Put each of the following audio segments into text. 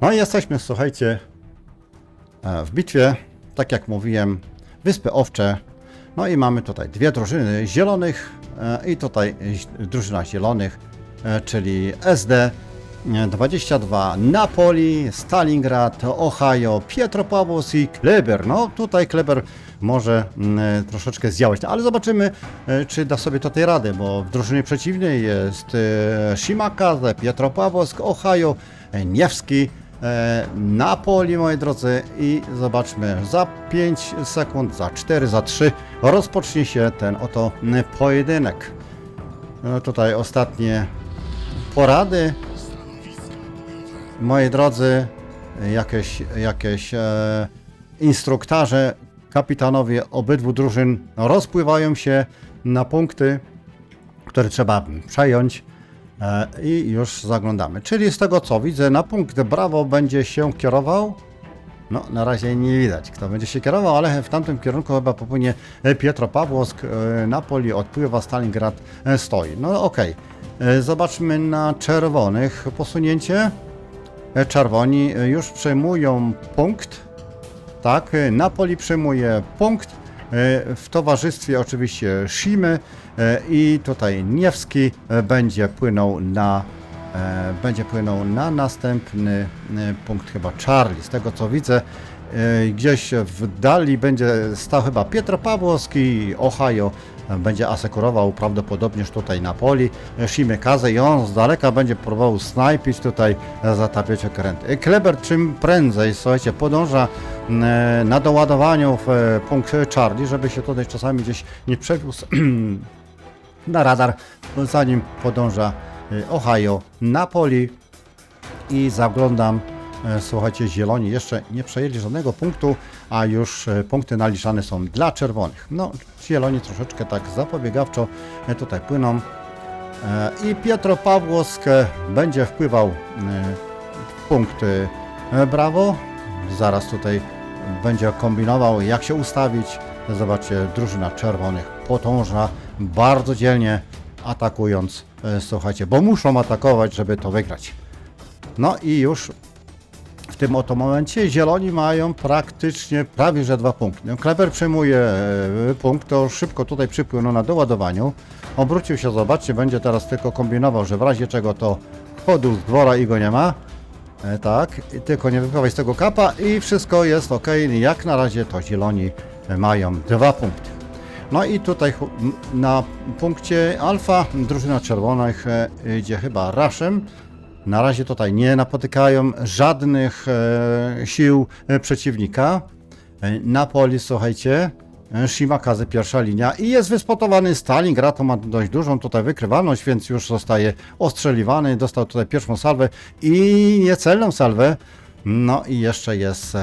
No i jesteśmy, słuchajcie, e, w bitwie, tak jak mówiłem, Wyspy Owcze. No i mamy tutaj dwie drużyny zielonych e, i tutaj drużyna zielonych, e, czyli SD e, 22 Napoli, Stalingrad, Ohio, Pietropawłowsk i Kleber. No tutaj Kleber może mm, troszeczkę zdziałać, no, ale zobaczymy, czy da sobie tutaj radę, bo w drużynie przeciwnej jest Shimakaze, Pietropawłowsk, Ohio, Niewski, Napoli, moi drodzy, i zobaczmy, za 5 sekund, za 4, za 3 rozpocznie się ten oto pojedynek. No tutaj ostatnie porady. Moi drodzy, jakieś, jakieś e, instruktarze, kapitanowie obydwu drużyn rozpływają się na punkty, które trzeba przejąć e, i już zaglądamy. Czyli z tego co widzę, na punkt Brawo będzie się kierował. No, na razie nie widać, kto będzie się kierował, ale w tamtym kierunku chyba popłynie Pietropawłowsk, e, Napoli odpływa, Stalingrad e, stoi. No okej. E, Zobaczmy na czerwonych posunięcie. E, Czerwoni e, już przejmują punkt. Tak, e, Napoli przejmuje punkt. e, W towarzystwie oczywiście Shimy e, i tutaj Niewski e, będzie płynął na e, będzie płynął na następny e, punkt chyba Charlie. Z tego co widzę, e, gdzieś w dali będzie stał chyba Pietropawłowski, Ohio e, będzie asekurował prawdopodobnież tutaj Napoli, e, Shimekaze i on z daleka będzie próbował snajpić tutaj, e, zatapiać okręty. E, Kleber czym prędzej, słuchajcie, podąża e, na doładowaniu w e, punkt Charlie, żeby się tutaj czasami gdzieś nie przewiózł na radar, zanim podąża y, Ohio, Napoli i zaglądam, e, słuchajcie, zieloni jeszcze nie przejęli żadnego punktu, a już e, punkty naliczane są dla czerwonych. No, zieloni troszeczkę tak zapobiegawczo tutaj płyną i Pietro Pawłowsk będzie wpływał w punkty e, Brawo. Zaraz tutaj będzie kombinował, jak się ustawić. Zobaczcie, drużyna czerwonych potężna, bardzo dzielnie atakując. e, Słuchajcie, bo muszą atakować, żeby to wygrać. No i już w tym oto momencie zieloni mają praktycznie prawie że dwa punkty. No, Kleber przejmuje e, punkt, to szybko tutaj przypłynął na doładowaniu. Obrócił się, zobaczcie, będzie teraz tylko kombinował, że w razie czego to chodu z dwora i go nie ma. E, tak, tylko nie wypływaj z tego kapa i wszystko jest ok. Jak na razie to zieloni mają dwa punkty. No i tutaj na punkcie alfa drużyna czerwonych e, idzie chyba raszem. Na razie tutaj nie napotykają żadnych e, sił e, przeciwnika. E, Napoli, słuchajcie, Shimakaze pierwsza linia i jest wyspotowany Stalingrad, to ma dość dużą tutaj wykrywalność, więc już zostaje ostrzeliwany, dostał tutaj pierwszą salwę i niecelną salwę. No i jeszcze jest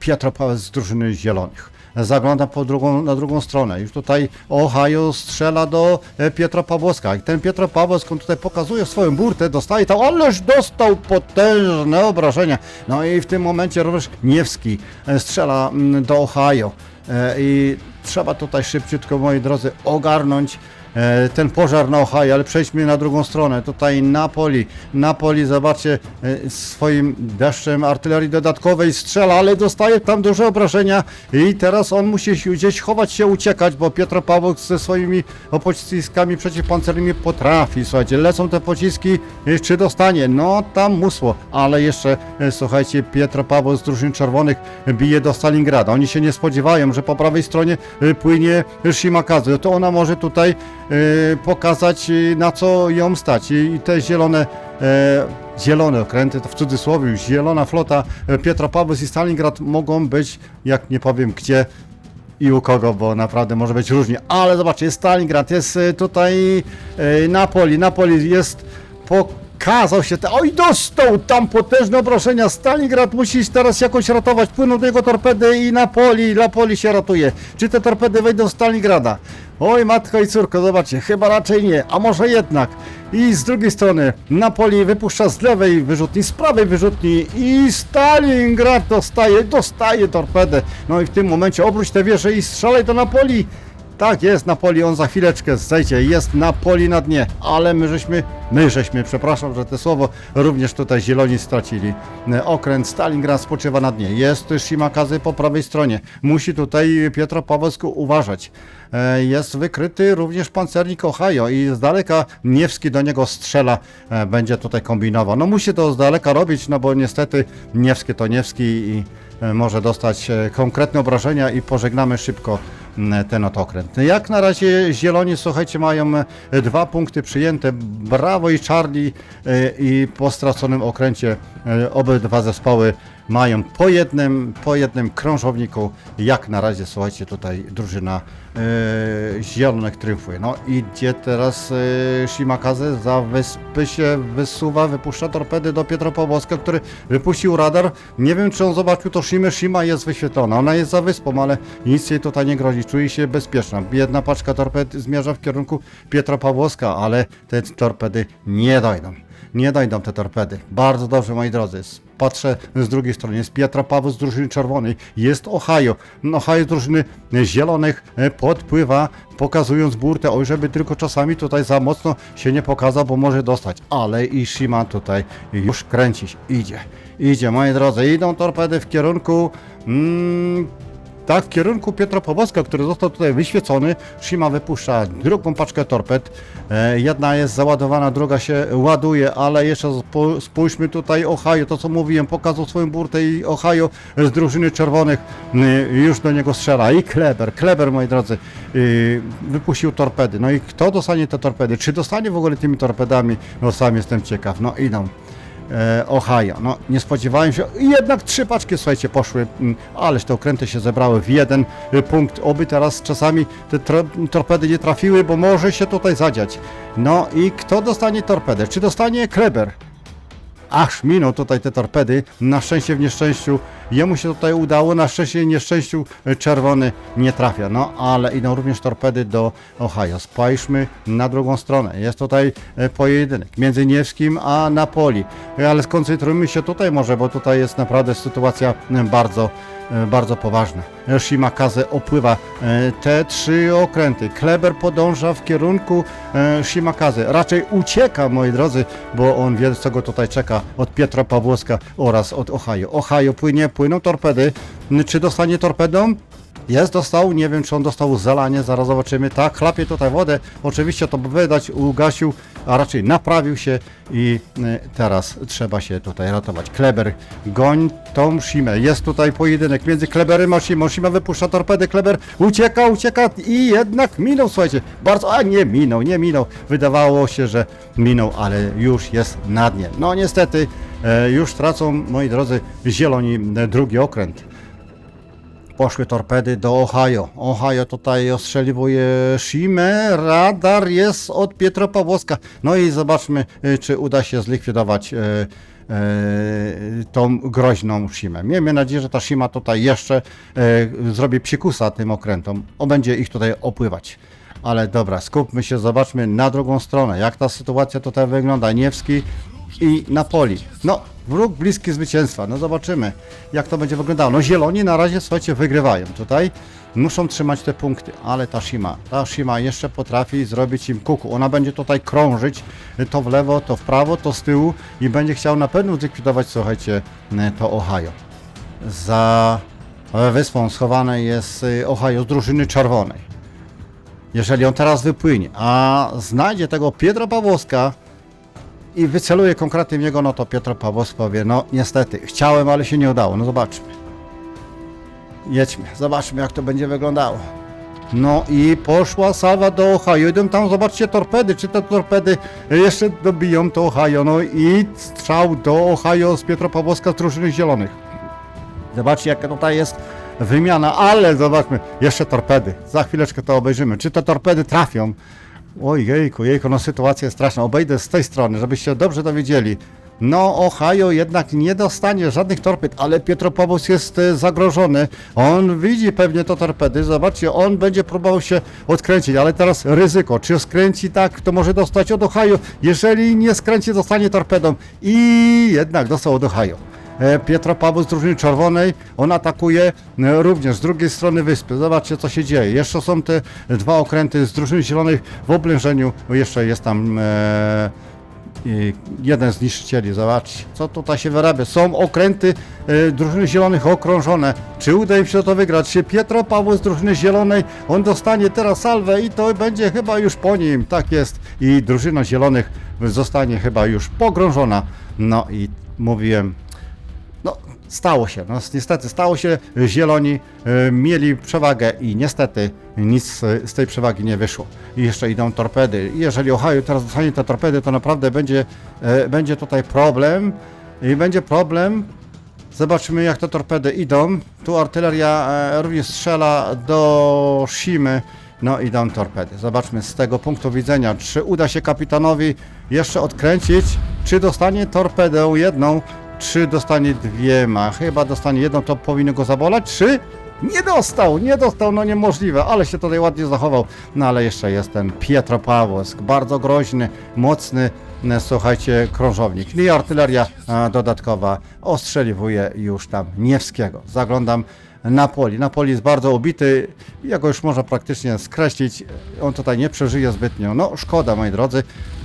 Pietro Paweł z drużyny zielonych. Zaglądam po drugą, na drugą stronę. Już tutaj Ohio strzela do e, Pietra Pawłowska. I ten Pietro Pawłowsk on tutaj pokazuje swoją burtę, dostaje tam, ależ dostał potężne obrażenia. No i w tym momencie również Niewski e, strzela mm, do Ohio. E, I trzeba tutaj szybciutko, moi drodzy, ogarnąć ten pożar na Ohio, ale przejdźmy na drugą stronę. Tutaj Napoli. Napoli, zobaczcie, e, swoim deszczem artylerii dodatkowej strzela, ale dostaje tam duże obrażenia i teraz on musi gdzieś chować się, uciekać, bo Pietro Pawłok ze swoimi pociskami przeciwpancernymi potrafi. Słuchajcie, lecą te pociski, e, czy dostanie? No, tam musło, ale jeszcze, e, słuchajcie, Pietro Paweł z drużyn czerwonych bije do Stalingrada. Oni się nie spodziewają, że po prawej stronie e, płynie Shimakazu. To ona może tutaj e, pokazać, e, na co ją stać. I te zielone, e, zielone okręty, to w cudzysłowie, zielona flota e, Pietra Pawłowsk i Stalingrad mogą być, jak nie powiem gdzie, i u kogo, bo naprawdę może być różnie. Ale zobaczcie, jest Stalingrad, jest e, tutaj e, Napoli. Napoli jest pokazał się. Te, oj, dostał tam potężne obrażenia. Stalingrad musi teraz jakoś ratować. Płyną do jego torpedy i Napoli, Napoli się ratuje. Czy te torpedy wejdą z Stalingrada? Oj, matko i córko, zobaczcie, chyba raczej nie, a może jednak. I z drugiej strony Napoli wypuszcza z lewej wyrzutni, z prawej wyrzutni i Stalingrad dostaje, dostaje torpedę. No i w tym momencie obróć te wieże i strzelaj do Napoli. Tak jest, Napoli, on za chwileczkę zejdzie, jest Napoli na dnie, ale my żeśmy, my żeśmy, przepraszam, że to słowo, również tutaj zieloni stracili. E, Okręt Stalingrad spoczywa na dnie, jest Shimakazy po prawej stronie, musi tutaj Pietro Pawłowski uważać. E, Jest wykryty również pancernik Ohio i z daleka Niewski do niego strzela, e, będzie tutaj kombinował. No musi to z daleka robić, no bo niestety Niewski to Niewski i może dostać konkretne obrażenia i pożegnamy szybko ten oto okręt. Jak na razie zieloni, słuchajcie, mają e, dwa punkty przyjęte. Brawo i Charlie e, i po straconym okręcie e, obydwa zespoły mają po jednym, po jednym krążowniku. Jak na razie, słuchajcie, tutaj drużyna e, zielonych triumfuje. No idzie teraz e, Shimakaze za wyspy się wysuwa, wypuszcza torpedy do Pietropawłowska, który wypuścił radar. Nie wiem, czy on zobaczył to Shimę. Shima jest wyświetlona. Ona jest za wyspą, ale nic jej tutaj nie grozi. Czuje się bezpieczna. Jedna paczka torped zmierza w kierunku Pietropawłowska, ale te torpedy nie dojdą. Nie dojdą te torpedy. Bardzo dobrze, moi drodzy. Patrzę z drugiej strony. Jest Pietra Paweł z drużyny czerwonej. Jest Ohio. Ohio z drużyny zielonych e, podpływa, pokazując burtę. Oj, żeby tylko czasami tutaj za mocno się nie pokazał, bo może dostać. Ale i Shima tutaj już kręcić. Idzie. Idzie, moi drodzy. Idą torpedy w kierunku... Mm, tak, w kierunku Piotra Powozka, który został tutaj wyświecony, Shima wypuszcza drugą paczkę torped. E, jedna jest załadowana, druga się ładuje, ale jeszcze spójrzmy tutaj Ohio, to co mówiłem, pokazał swoją burtę i Ohio z drużyny czerwonych e, już do niego strzela. I Kleber, Kleber moi drodzy, e, wypuścił torpedy. No i kto dostanie te torpedy? Czy dostanie w ogóle tymi torpedami? No sam jestem ciekaw. No idą Ohio. No, nie spodziewałem się. Jednak trzy paczki, słuchajcie, poszły, mm, ależ te okręty się zebrały w jeden y, punkt. Oby teraz czasami te torpedy nie trafiły, bo może się tutaj zadziać. No i kto dostanie torpedę? Czy dostanie Kleber? Aż minął tutaj te torpedy. Na szczęście w nieszczęściu jemu się tutaj udało, na szczęście w nieszczęściu y, czerwony nie trafia. No ale idą również torpedy do Ohio. Spajmy na drugą stronę. Jest tutaj y, pojedynek między Niewskim a Napoli. Y, Ale skoncentrujmy się tutaj może, bo tutaj jest naprawdę sytuacja bardzo bardzo poważna. Shimakaze opływa e, te trzy okręty. Kleber podąża w kierunku e, Shimakaze. Raczej ucieka, moi drodzy, bo on wie, co go tutaj czeka od Pietra Pawłowska oraz od Ohio. Ohio płynie, płyną torpedy. Czy dostanie torpedą? Jest, dostał, nie wiem czy on dostał zalanie, zaraz zobaczymy. Tak, chlapie tutaj wodę, oczywiście to wydać, ugasił, a raczej naprawił się i y, teraz trzeba się tutaj ratować. Kleber, goń tą Shimę. Jest tutaj pojedynek między Kleberem a Shimą. Shima wypuszcza torpedy, Kleber ucieka, ucieka i jednak minął, słuchajcie. Bardzo, a nie minął, nie minął. Wydawało się, że minął, ale już jest na dnie. No niestety, e, już tracą, moi drodzy, zieloni e, drugi okręt poszły torpedy do Ohio. Ohio tutaj ostrzeliwuje Shimę, radar jest od Pietropawłowska. No i zobaczmy, y, czy uda się zlikwidować e, e, tą groźną Shimę. Miejmy nadzieję, że ta Shima tutaj jeszcze zrobi psikusa tym okrętom. On będzie ich tutaj opływać. Ale dobra, skupmy się, zobaczmy na drugą stronę, jak ta sytuacja tutaj wygląda. Niewski i Napoli. No, wróg bliski zwycięstwa. No zobaczymy, jak to będzie wyglądało. No zieloni na razie, słuchajcie, wygrywają tutaj. Muszą trzymać te punkty, ale ta Shima, ta Shima jeszcze potrafi zrobić im kuku. Ona będzie tutaj krążyć to w lewo, to w prawo, to z tyłu i będzie chciał na pewno zlikwidować, słuchajcie, to Ohio. Za wyspą schowane jest y, Ohio z drużyny czerwonej. Jeżeli on teraz wypłynie, a znajdzie tego Piedra Pawłowska, i wyceluje konkretnie w niego, no to Piotr Pawłowski powie, no niestety, chciałem, ale się nie udało, no zobaczmy. Jedźmy, zobaczmy jak to będzie wyglądało. No i poszła salwa do Ohio, idą tam, zobaczcie torpedy, czy te torpedy jeszcze dobiją to Ohio, no i strzał do Ohio z Piotra Pawłowska z drużyny zielonych. Zobaczcie jaka tutaj jest wymiana, ale zobaczmy, jeszcze torpedy, za chwileczkę to obejrzymy, czy te torpedy trafią. Oj, jejku, no sytuacja jest straszna. Obejdę z tej strony, żebyście dobrze dowiedzieli. No, Ohio jednak nie dostanie żadnych torped, ale Pietropawłowsk jest e, zagrożony. On widzi pewnie to torpedy. Zobaczcie, on będzie próbował się odkręcić, ale teraz ryzyko. Czy skręci tak, to może dostać od Ohio. Jeżeli nie skręci, dostanie torpedą. I jednak dostał od Ohio. E, Pietropawu z drużyny czerwonej. On atakuje e, również z drugiej strony wyspy. Zobaczcie, co się dzieje. Jeszcze są te dwa okręty z drużyny zielonej w oblężeniu. Jeszcze jest tam e, jeden z niszczycieli. Zobaczcie, co tutaj się wyrabia. Są okręty e, drużyny zielonych okrążone. Czy uda im się to wygrać? Czy Pietro Paweł z drużyny zielonej, on dostanie teraz salwę i to będzie chyba już po nim. Tak jest. I drużyna zielonych zostanie chyba już pogrążona. No i mówiłem, stało się. No, niestety stało się. Zieloni e, mieli przewagę i niestety nic z tej przewagi nie wyszło. I jeszcze idą torpedy. I jeżeli Ohio teraz dostanie te torpedy, to naprawdę będzie, e, będzie tutaj problem. I będzie problem. Zobaczymy jak te torpedy idą. Tu artyleria e, również strzela do Shimy. No idą torpedy. Zobaczmy z tego punktu widzenia, czy uda się kapitanowi jeszcze odkręcić, czy dostanie torpedę jedną, czy dostanie dwiema. Chyba dostanie jedną, to powinno go zabolać, czy nie dostał, nie dostał, no niemożliwe, ale się tutaj ładnie zachował. No ale jeszcze jest ten Pietro Pawłosk, bardzo groźny, mocny, e, słuchajcie, krążownik. I artyleria e, dodatkowa ostrzeliwuje już tam Niewskiego. Zaglądam Napoli. Napoli jest bardzo ubity, jego już można praktycznie skreślić. On tutaj nie przeżyje zbytnio. No szkoda, moi drodzy,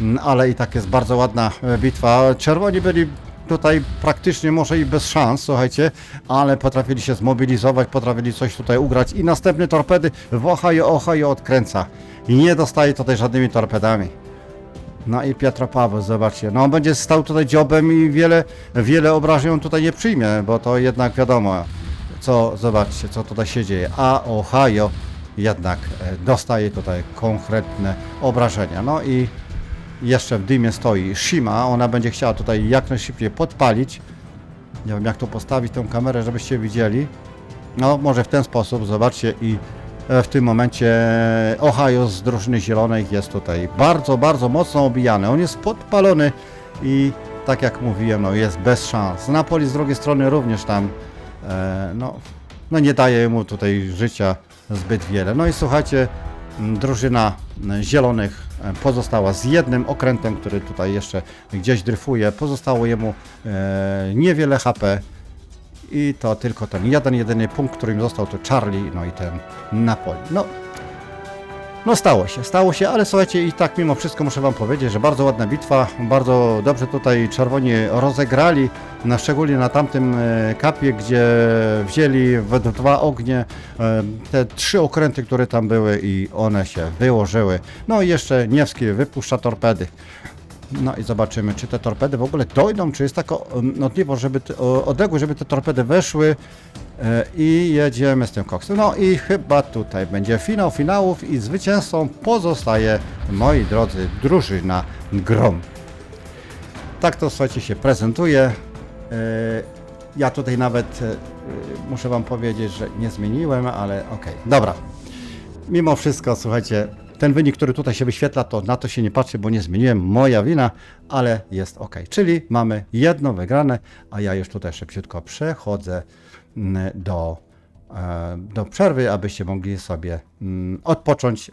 Mm, ale i tak jest bardzo ładna e, bitwa. Czerwoni byli tutaj praktycznie może i bez szans, słuchajcie, ale potrafili się zmobilizować, potrafili coś tutaj ugrać i następne torpedy w Ohio, Ohio odkręca i nie dostaje tutaj żadnymi torpedami. No i Pietro Paweł, zobaczcie, no on będzie stał tutaj dziobem i wiele, wiele obrażeń on tutaj nie przyjmie, bo to jednak wiadomo, co, zobaczcie, co tutaj się dzieje. A Ohio jednak e, dostaje tutaj konkretne obrażenia. No i jeszcze w dymie stoi Shima, ona będzie chciała tutaj jak najszybciej podpalić. Nie wiem jak tu postawić tą kamerę, żebyście widzieli. No może w ten sposób, zobaczcie i e, w tym momencie Ohio z drużyny zielonej jest tutaj bardzo, bardzo mocno obijany. On jest podpalony i tak jak mówiłem, no jest bez szans. Napoli z drugiej strony również tam e, no, no nie daje mu tutaj życia zbyt wiele. No i słuchajcie, drużyna zielonych pozostała z jednym okrętem, który tutaj jeszcze gdzieś dryfuje. Pozostało jemu e, niewiele HP i to tylko ten jeden, jedyny punkt, który im został to Charlie, no i ten Napoli. No, no stało się, stało się, ale słuchajcie, i tak mimo wszystko muszę wam powiedzieć, że bardzo ładna bitwa, bardzo dobrze tutaj czerwoni rozegrali, na, szczególnie na tamtym e, kapie, gdzie wzięli w dwa ognie e, te trzy okręty, które tam były i one się wyłożyły. No i jeszcze Niewski wypuszcza torpedy. No i zobaczymy, czy te torpedy w ogóle dojdą, czy jest taka um, możliwość, żeby te, o, odległość, żeby te torpedy weszły e, i jedziemy z tym koksem. No i chyba tutaj będzie finał finałów i zwycięzcą pozostaje, moi drodzy, drużyna Grom. Tak to, słuchajcie, się prezentuje. E, ja tutaj nawet e, muszę wam powiedzieć, że nie zmieniłem, ale okej, dobra. Mimo wszystko, słuchajcie, ten wynik, który tutaj się wyświetla, to na to się nie patrzy, bo nie zmieniłem, moja wina, ale jest ok. Czyli mamy jedno wygrane, a ja już tutaj szybciutko przechodzę mm, do, e, do przerwy, abyście mogli sobie mm, odpocząć